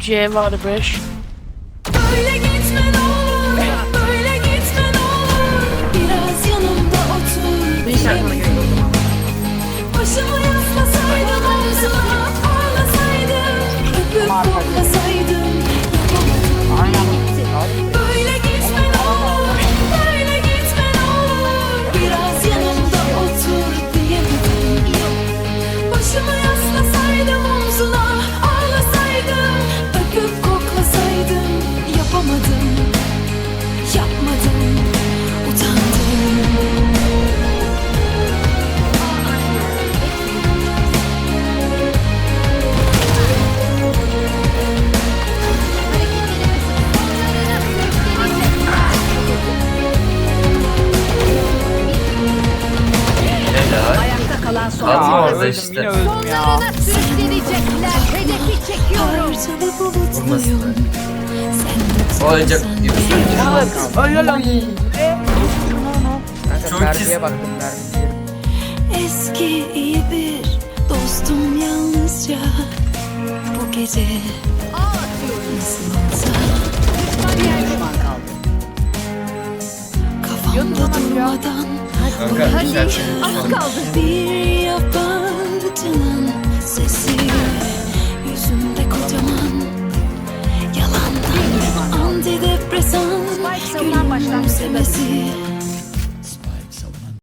C var 5. Böyle gitme ne olur, böyle gitme ne olur. Biraz yanımda otur. Bir gerek zaman. Başımı yaslasaydım omzuna, ağlasaydım, öpüp koklasaydım. Ayakta kalan son. Kaldı Ya orada işte. yine öldüm ya. Sonlarına sürükleyecekler. Hedefi çekiyorum. Parçalı bulutluyum. Vurmasınlar. Sen O oyuncak gibi. Öyle lan. Kanka Çok baktım. Eski iyi bir dostum yalnızca Bu gece nasıl olsa Bir düşman kaldı. Kafamda durmadan Kanka Hadi güzel. az kaldı. Bir yabancının sesi Yüzümde kocaman Yalandan antidepresan Spike savunan başlangıcında. Gülümsemesi